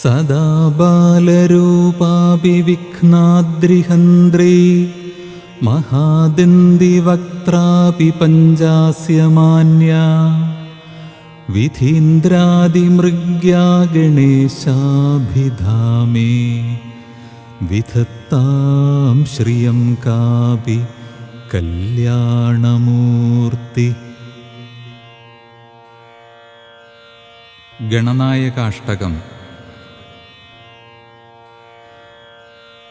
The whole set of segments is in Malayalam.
സദാ ബാലരൂപാപി വിഘ്നാദ്രിഹന്ത്രേ മഹാദന്തിവക്ത്രാപി പഞ്ചാസ്യമാന്യ വിധീന്ദ്രാദിമൃഗ്യാ ഗണേശാഭിധാമേ വിധത്താം ശ്രിയം കാപി കല്യാണമൂർത്തി.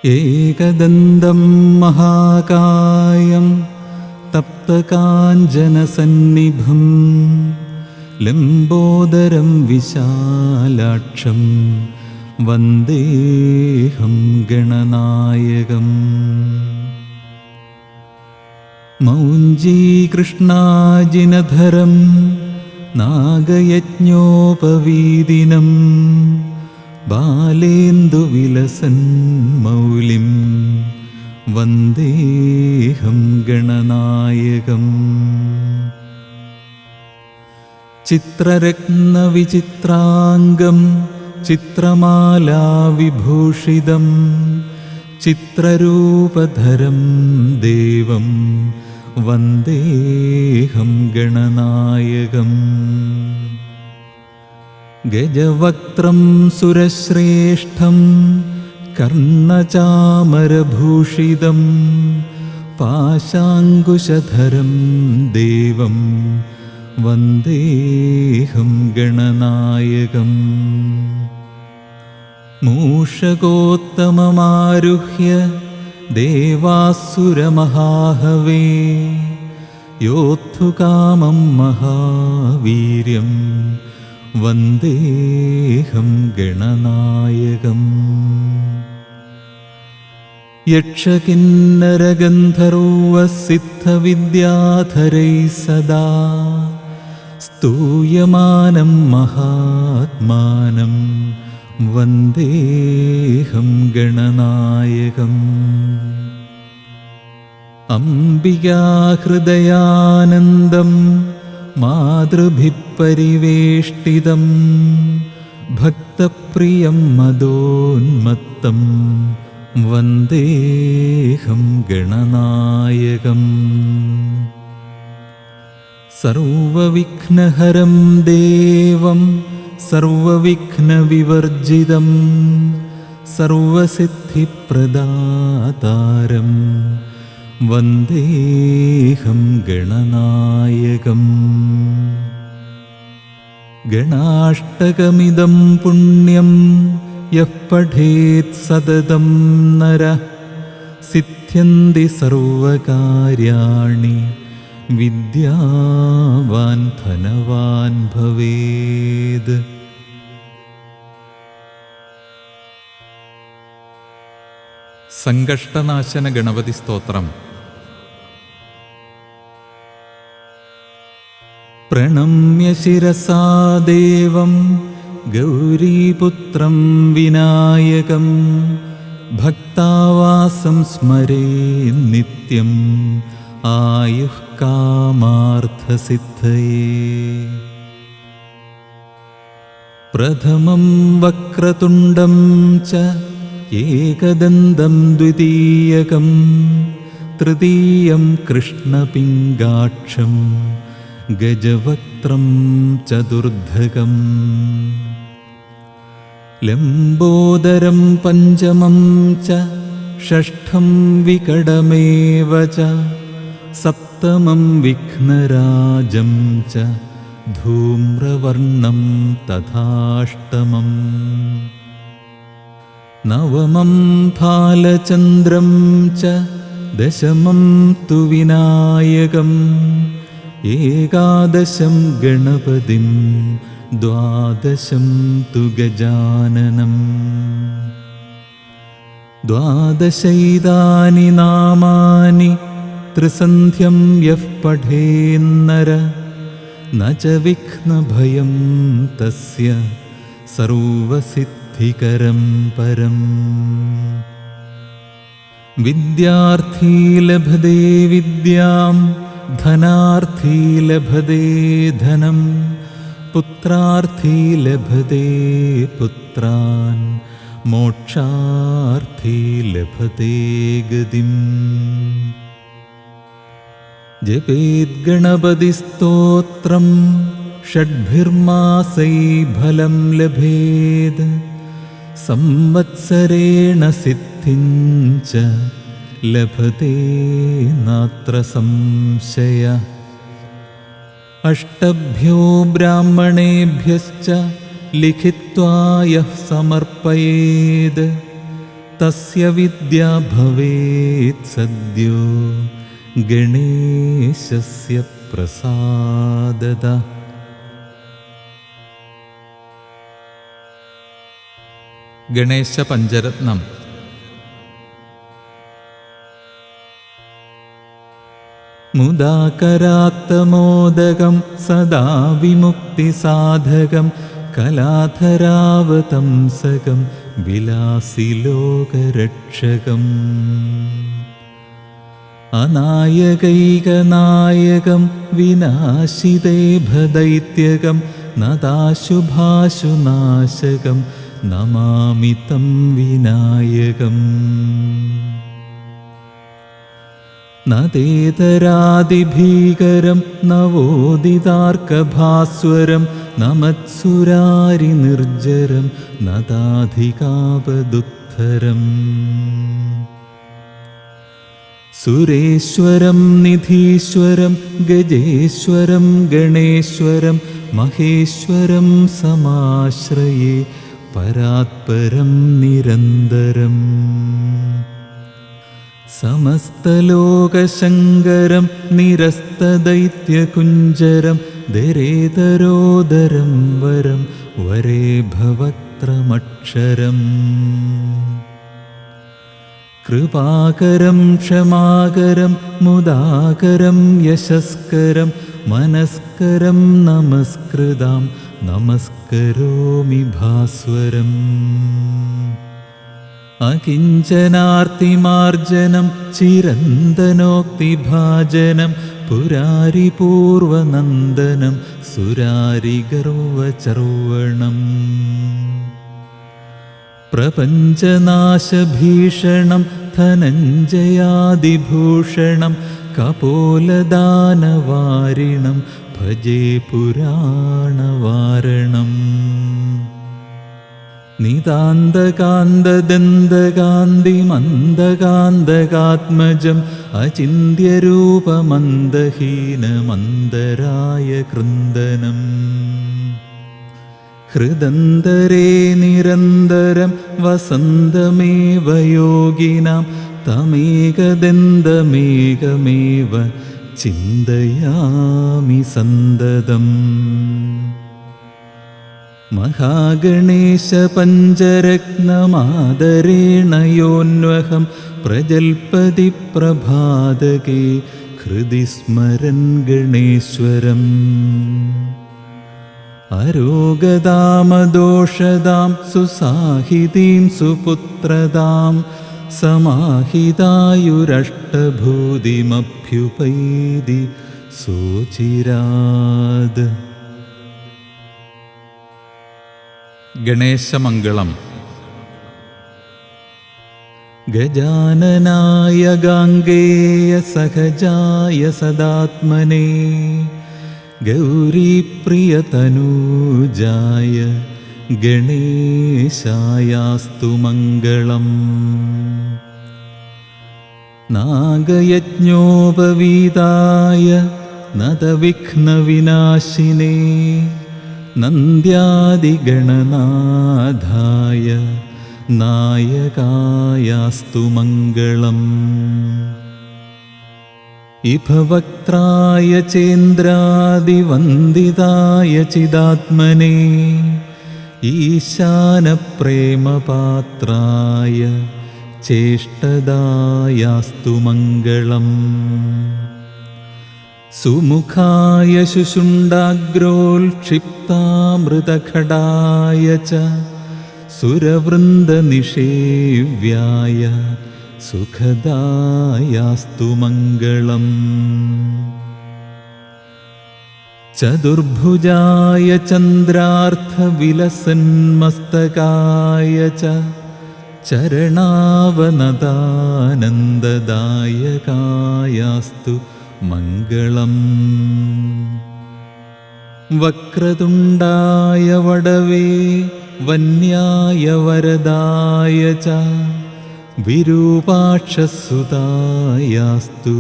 ഏകദന്തം മഹാകായം തപ്തകാഞ്ചനസന്നിഭം ലംബോദരം വിശാലാക്ഷം വന്ദേഹം ഗണനായകം. മൗഞ്ജീകൃഷ്ണാജിനധരം നാഗയജ്ഞോപവീദിനം ബാലേന്ദുവിലസൻ മൗലിം വന്ദേഹം ഗണനായകം. ചിത്രരത്നവിചിത്രാംഗം ചിത്രമാലാവിഭൂഷിതം ചിത്രരൂപധരം ദേവം വന്ദേഹം ഗണനായകം. ഗജവക്ത്രം സുരശ്രേഷ്ഠം കർണചാമരഭൂഷിതം പാശാങ്കുശധരം ദേവം വന്ദേഹം ഗണനായകം. മൂഷകോത്തമമാരുഹ്യ ദേവാസുരമഹാഹവേ യോദ്ധുകാമം മഹാവീര്യം വന്ദേഹം ഗണനായകം. യക്ഷകിന്നരഗന്ധർവസിദ്ധവിദ്യാധരൈ സദാ സ്തൂയമാനം മഹാത്മാനം വന്ദേഹം ഗണനായകം. അംബികാഹൃദയാനന്ദം मातृभिपरिवेष्टिदं भक्तप्रियं मदोन्मत्तं वन्देहं गणनायकम्। सर्वविघ्नहरं देवं सर्वविघ्नविवर्जितं सर्वसिद्धिप्रदातारम्। വന്ദേഹം ഗണനായകം. ഗണാഷ്ടകമിദം പുണ്യം യഃ പഠേത് സതതം നര. സിദ്ധ്യന്തി സർവകാര്യാണി വിദ്യാവാൻ ധനവാൻ ഭവേത്. സംകഷ്ടനാശന ഗണപതി സ്തോത്രം. പ്രണമ്യ ശിരസാ ദേവം ഗൗരീപുത്രം വിനായകം ഭക്താവാസം സ്മരേ നിത്യം ആയുഃ കാമാർത്ഥസിദ്ധയേ. പ്രഥമം വക്രതുണ്ടം ച एकदन्तं द्वितीयकं तृतीयं कृष्णपिङ्गाक्षं गजवक्त्रं चतुर्धकम्। लम्बोदरं पञ्चमं च षष्ठं विकटमेव च सप्तमं विघ्नराजं च धूम्रवर्णं तथाष्टमम्। नवमं फालचन्द्रं च दशमं तु विनायकम् एकादशं गणपतिं द्वादशं तु गजाननम्। द्वादशैदानि नामानि त्रिसन्ध्यं यः पठेन्नर न च विघ्नभयं तस्य सर्वसि विद्यार्थी लभते विद्यां धनार्थी लभते धनं पुत्रार्थी लभते पुत्रान् मोक्षार्थी लभते गतिम् जपेद्गणपतिस्तोत्रम् षड्भिर्मासैफलं लभेत् संवत्सरेण सिद्धिञ्च लभते नात्र संशय। अष्टभ्यो ब्राह्मणेभ्यश्च लिखित्वा यः समर्पयेद् तस्य विद्या भवेत् सद्यो गणेशस्य प्रसाददा। ഗണേശ പഞ്ചരത്നം മുദാകരാത്തമോദകം സദാ വിമുക്തിസാധകം കലാധരാവതംസകം വിലാസിലോകരക്ഷകം. അനായകൈകനായകം വിനാശിതേഭദൈത്യകം നദാശുഭാശുനാശകം नमामि तं विनायकम्। न तेतरादिभीकरं नवोदितार्कभास्वरं न मत्सुरारिनिर्जरं न ताधिकापदुत्थरम्। सुरेश्वरं निधीश्वरं गजेश्वरं गणेश्वरं महेश्वरं समाश्रये। പരാത്പരം നിരന്തരം. സമസ്തലോകശങ്കരം നിരസ്തദൈത്യകുഞ്ചരം ദരേതരോദരം വരം വരേ ഭവത്രമക്ഷരം. കൃപാകരം ക്ഷമാകരം മുദാകരം യശസ്കരം മനസ്കരം നമസ്കൃതാം. നമസ്കരോമി ഭാസ്വരം. അകിഞ്ചനാർത്തിമാർജനം ചിരന്തനോക്തിഭാജനം പുരാരിപൂർവനന്ദനം സുരാരിഗർവചർവണം പ്രപഞ്ചനാശഭീഷണം ധനഞ്ജയാദിഭൂഷണം കപോലദാനവാരിണം ഭജേ പുരാണവാരണം. നിതാന്തകാന്തദന്തകാന്തിമന്ദകാന്തകാത്മജം അചിന്യരൂപമന്ദഹീനമന്ദരായ കൃന്ദനം ഹൃദന്തരേ നിരന്തരം വസന്തമേവ യോഗിനാം തമേകദന്തമേകമേവ ചിന്തയാമി സന്തതം. മഹാഗണേശ പഞ്ചരത്നമാദരേണ യോന്വഹം പ്രജൽപതി പ്രഭാതകേ ഹൃദി സ്മരൻ ഗണേശ്വരം അരോഗതാമദോഷദാം समाहितायुरष्टभूदिमभ्युपैदि सोचिराद्। गणेशमङ्गलम्। गजाननाय गाङ्गेयसहजाय सदात्मने गौरीप्रियतनूजाय ഗണേശായാസ്തു മംഗളം. നാഗയജ്ഞോപവീതായ നതവിഘ്നവിനാശിനേ നന്ദ്യാദിഗണനാഥായ നായകായാസ്തു മംഗളം. ഇഭവക്ത്രായ ചേന്ദ്രാദിവന്ദിതായ ചിദാത്മനെ ഈശാനപ്രേമപാത്രായ ചേഷ്ടദായാസ്തു മംഗളം. സുമുഖായ ശുശുണ്ടാഗ്രോൽക്ഷിപ്താമൃതഘടായ ച സുരവൃന്ദനിഷേവ്യായ സുഖദായാസ്തു മംഗളം. ചതുർഭുജായ ചന്ദ്രാർത്ഥവിലസന്മസ്തകായ ച ചരണാവനദാനന്ദദായകായാസ്തു മംഗളം. വക്രതുണ്ടായ വടവേ വന്യായ വരദായ ച വിരൂപാക്ഷസുതായാസ്തു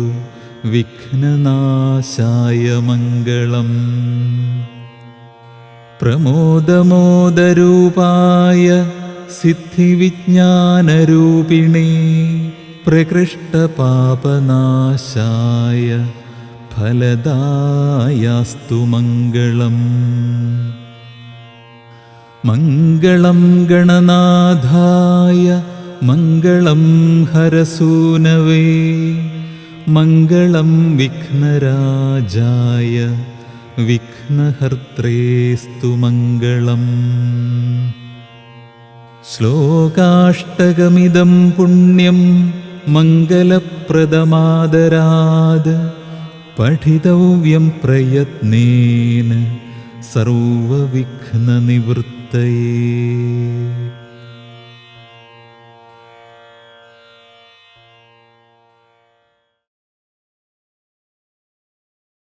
विघ्ननाशाय मङ्गलम् प्रमोदमोदरूपाय सिद्धिविज्ञानरूपिणे प्रकृष्टपापनाशाय फलदायास्तु मङ्गलम् मङ्गलं गणनाथाय मङ्गलं हरसूनवे മംഗളം വിഘ്നരാജായ വിഘ്നഹർത്രേസ്തു മംഗളം. ശ്ലോകാഷ്ടകമിതം പുണ്യം മംഗലപ്രദമാദരാത് പഠിതവ്യം പ്രയത്നേന സർവവിഘ്നനിവൃത്തയേ.